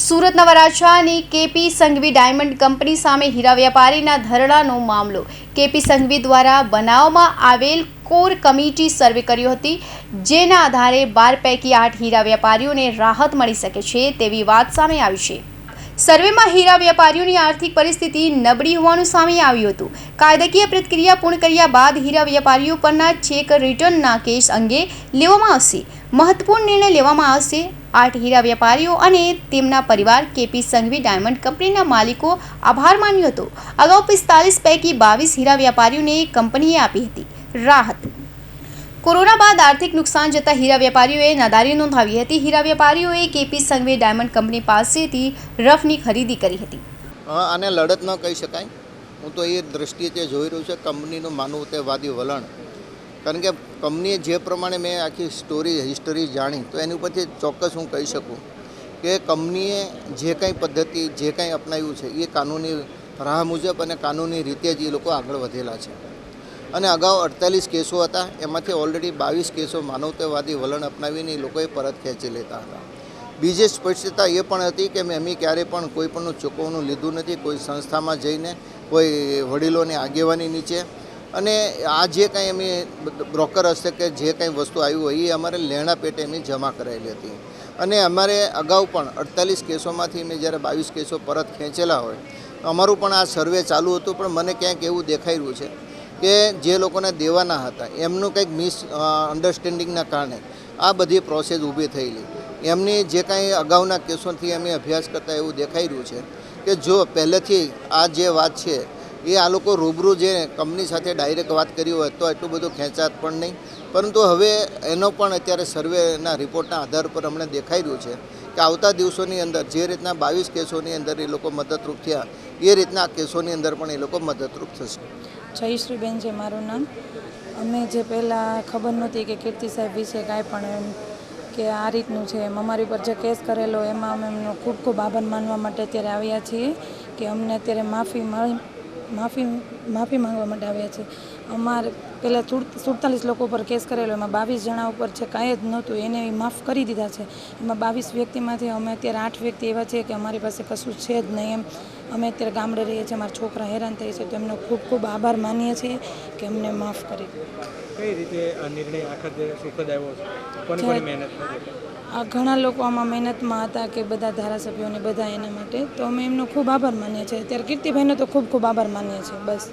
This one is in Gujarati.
સુરતના વરાછાની કેપી સંઘવી ડાયમંડ કંપની સામે હીરા વેપારીના ધરણાનો મામલો. કેપી સંઘવી દ્વારા બનાવવામાં આવેલ કોર કમિટી સર્વે કર્યો હતી, જેના આધારે બાર પૈકી આઠ હીરા વેપારીઓને રાહત મળી શકે છે તેવી વાત સામે આવી છે. સર્વેમાં હીરા વેપારીઓની આર્થિક પરિસ્થિતિ નબળી હોવાનું સામે આવ્યું હતું. કાયદાકીય પ્રક્રિયા પૂર્ણ કર્યા બાદ હીરા વેપારીઓ પરના ચેક રિટર્નના કેસ અંગે લેવામાં આવશે. મહત્વપૂર્ણ નિર્ણય લેવામાં આવશે આઠ હીરા વેપારીઓ અને તેમના પરિવાર કેપી સંઘવી ડાયમંડ કંપનીના માલિકો આભાર માન્યો હતો. અગાઉ પિસ્તાલીસ પૈકી બાવીસ હીરા વેપારીઓને કંપનીએ આપી હતી. રાહત. કોરોના બાદ આર્થિક નુકસાન જતા હીરા વેપારીઓએ નાદારી નોંધાવી હતી. હીરા વેપારીઓએ કેપી સંઘવી ડાયમંડ કંપની પાસેથી રફની ખરીદી કરી હતી. આને લડત ન કહી શકાય. હું તો એ દ્રષ્ટિએ તે જોઈ રહ્યું છે. કંપનીનું માનવતાવાદી વલણ. કારણ કે કંપનીએ જે પ્રમાણે મેં આખી સ્ટોરી હિસ્ટરી જાણી, તો એની ઉપરથી ચોક્કસ હું કહી શકું કે કંપનીએ જે કંઈ પદ્ધતિ, જે કંઈ અપનાવ્યું છે, એ કાનૂની રાહ મુજબ અને કાનૂની રીતે જ એ લોકો આગળ વધેલા છે. અને અગાઉ અડતાલીસ કેસો હતા, એમાંથી ઓલરેડી બાવીસ કેસો માનવતાવાદી વલણ અપનાવીને એ લોકોએ પરત ખેંચી લેતા હતા. બીજી સ્પષ્ટતા એ પણ હતી કે મેં અમે ક્યારેય પણ કોઈ પણનું ચૂકવણું લીધું નથી, કોઈ સંસ્થામાં જઈને કોઈ વડીલોની આગેવાની નીચે અને આ જે કંઈ અમે બ્રોકર હશે કે જે કંઈ વસ્તુ આવી હોય, એ અમારે લેણા પેટે એમની જમા કરાયેલી હતી. અને અમારે અગાઉ પણ અડતાલીસ કેસોમાંથી મેં જ્યારે બાવીસ કેસો પરત ખેંચેલા હોય અમારું પણ આ સર્વે ચાલુ હતું, પણ મને ક્યાંક એવું દેખાઈ રહ્યું છે કે જે લોકોને દેવાના હતા, એમનું કંઈક મિસ અન્ડરસ્ટેન્ડિંગના કારણે આ બધી પ્રોસેસ ઊભી થયેલી. એમની જે કાંઈ અગાઉના કેસોથી અમે અભ્યાસ કરતા એવું દેખાઈ રહ્યું છે કે જો પહેલેથી આ જે વાત છે એ આ લોકો રૂબરૂ જે કંપની સાથે ડાયરેક્ટ વાત કરી હોય તો એટલું બધું ખેંચાત પણ નહીં. પરંતુ હવે એનો પણ અત્યારે સર્વેના રિપોર્ટના આધાર પર અમને દેખાઈ રહ્યું છે કે આવતા દિવસોની અંદર જે રીતના બાવીસ કેસોની અંદર એ લોકો મદદરૂપ થયા, એ રીતના કેસોની અંદર પણ એ લોકો મદદરૂપ થશે. જયશ્રીબેન છે મારું નામ. અમે જે પહેલાં ખબર નહોતી કે કીર્તિ સાહેબ વિશે કાંઈ પણ એમ કે આ રીતનું છે એમ. અમારી ઉપર જે કેસ કરેલો એમાં અમે એમનો ખૂબ ખૂબ આભાર માનવા માટે અત્યારે આવ્યા છીએ કે અમને અત્યારે માફી મળી માફી માફી માંગવા માટે આવ્યા છે. અમારે પહેલાં સુડતાલીસ લોકો ઉપર કેસ કરેલો, એમાં બાવીસ જણા ઉપર છે કાંઈ જ નહોતું, એને માફ કરી દીધા છે. એમાં બાવીસ વ્યક્તિમાંથી અમે અત્યારે આઠ વ્યક્તિ એવા છે કે અમારી પાસે કશું છે જ નહીં એમ. અમે અત્યારે ગામડે રહીએ છીએ અમારા છોકરા હેરાન થઈ છે તો એમનો ખૂબ ખૂબ આભાર માનીએ છીએ કે અમને માફ કરી. કઈ રીતે આ નિર્ણય આખા સુખદ આવ્યો છે? કોની કોની મહેનત કરી આ ઘણા લોકો આમાં મહેનતમાં હતા કે બધા ધારાસભ્યોને બધા એના માટે તો અમે એમનો ખૂબ આભાર માનીએ છીએ. અત્યારે કીર્તિભાઈનો તો ખૂબ ખૂબ આભાર માનીએ છીએ બસ.